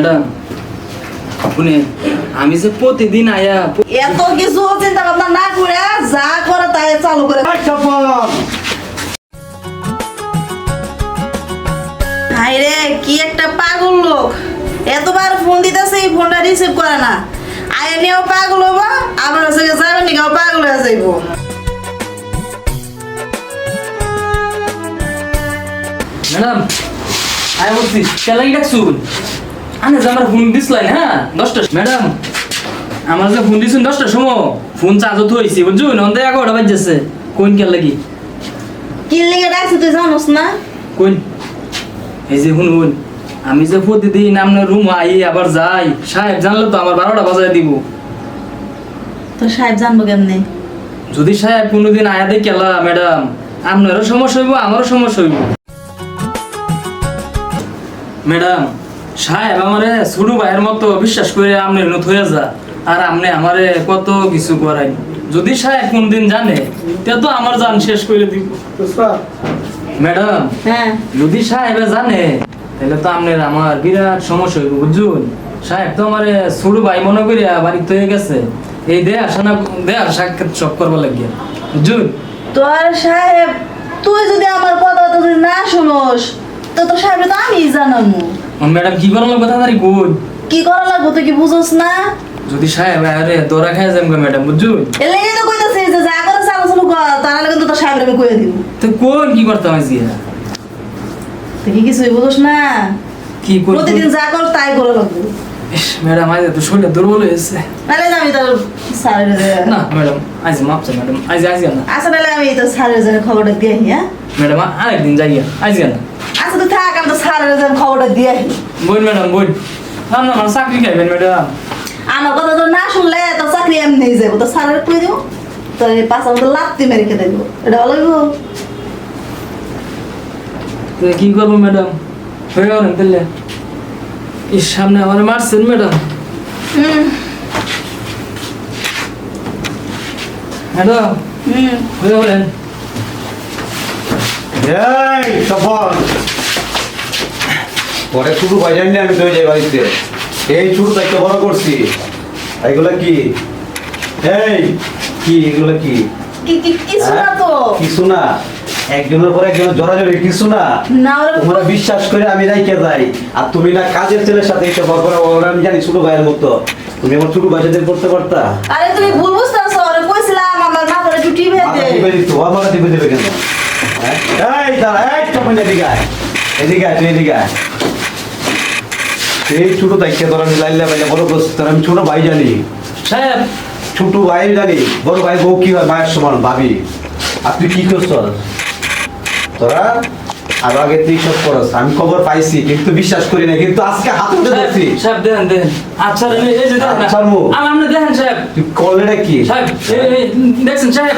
Madam আমি যে প্রতিদিন আয়া এত কিছু চিন্তা ভাবনা না করে যা করে তাই চালু করে হাই রে কি একটা পাগল লোক। এতবার ফোন দিতেছে এই ফোনটা রিসিভ করে না। আয় নিয়েও পাগল হব আবার হচ্ছে যাবে নিকেও পাগল হয়ে যাইব। ম্যাডাম আয় বলছি কেলাই ডাকছুন আনে যে আমার ফোন দিসলাই হ্যাঁ? দশটা ম্যাডাম আমার যে ফোন দিছুন দশটার সময় ফোন চার্জও তো হয়েছি বুঝছুন? অন্তে এগারোটা বাজছে কোন কে লাগি? কি লেগে ডাকছে তুই জানোস না? কোন? এই যে শুনুন আমি যে প্রতিদিন আপনার রুম আই আবার যাই সাহেব জানলে তো আমার বারোটা বাজায় দিব। তো সাহেব জানব কেমনে? যদি সাহেব কোনোদিন আয়া দিয়ে কেলা ম্যাডাম আপনারও সমস্যা হইব আমারও সমস্যা হইব। ম্যাডাম সাহেব আমারে ছোট ভাইয়ের মতো বিশ্বাস করে আপনি নত হয়ে যা। আর আপনি আমারে কত কিছু করাই। যদি সাহেব কোনদিন জানে তে তো আমার জান শেষ করে দিব। ম্যাডাম হ্যাঁ। যদি সাহেবে জানে তাহলে তো আপনার আমার বিরাট সমস্যা হইব বুঝুন। সাহেব তো আমার ছোট ভাই মনে করিয়া বাড়িতে হয়ে গেছে। এই দেয়া সানা দেয়া সাক্ষাৎ সব করবার লাগিয়া। বুঝুন? তোর সাহেব তুই যদি আমার কথা তো যদি না শুনোস তো তোর সাহেব তো আমি জানামু। ম্যাডাম কি করার কথা তারি কোন কি করা লাগবো তুই কি বুঝোস না? যদি সাহেব আরে দৌড়া খাই যাম ম্যাডাম বুঝুন এর লেগে তো কইতাছি যে যা করে চালু চালু কর তার আগে তোর সাহেবের আমি কইয়া দিব। তো কোন কি করতে করতাম আজকে তুই কি কিছুই বুঝোস না? কি করব? প্রতিদিন যা কর তাই করে লাগবো। ম্যাডাম আজ তো শরীরটা দুর্বল হয়েছে। না আমি স্যারের না ম্যাডাম আজ মাপছে ম্যাডাম আজ আজ না। আচ্ছা নাহলে আমি তোর স্যারের জন্য খবরটা দিয়ে হ্যাঁ? ম্যাডাম আরেকদিন যাই আজ না। আচ্ছা তুই থাক আমি তো স্যারের জন্য খবরটা দিয়ে বল ম্যাডাম বল আপনার আমার চাকরি খাইবেন ম্যাডাম। আমার কথা তো না শুনলে তোর চাকরি এমনি যাব তো স্যারের কই দিব? তোর এই পাঁচ আমাদের লাত্তি মেরে খেতে দেবো এটা তো কি করব ম্যাডাম? হয়ে গেলেন তাহলে? ইস সামনে আমার মারছেন ম্যাডাম। হুম। ম্যাডাম হুম। হয়ে গেলেন। এই সফল। পরে শুরু বাজার নিয়ে আমি চলে যাই বাড়িতে। এই শুরু একটা বড় করছি। এগুলা কি? এই কি এগুলো কি? কিছু না তো? হ্যাঁ? না একজনের পর একজনের জড়াজড়ি কিছু না তোমরা বিশ্বাস করে আমি রাইকে যাই। আর তুমি না কাজের ছেলের সাথে এটা বড় করে ওরা আমি জানি ছোট ভাইয়ের মতো। তুমি আমার ছোট করতে পারতা? আরে তুমি ভুল বুঝতেছো কইছিলাম আমার মাথাটা দেবে কেন? হ্যাঁ? এই দাঁড়া এদিকে তুই এদিকে এই ছোট দায়িত্ব তোর আমি লাইলে বড় তোর আমি ছোট ভাই জানি। সাহেব! ছোট ভাই জানি বড় ভাই বউ কি হয় মায়ের সমান ভাবি। আর তুই কি করছ তোরা আর আগে তুই সব করস আমি খবর পাইছি কিন্তু বিশ্বাস করি না কিন্তু আজকে হাত উঠে ধরছি। সাহেব দেখেন দেখেন আচ্ছা এই যে দেখেন। আপনি দেখেন সাহেব। তুই কি? সাহেব দেখছেন সাহেব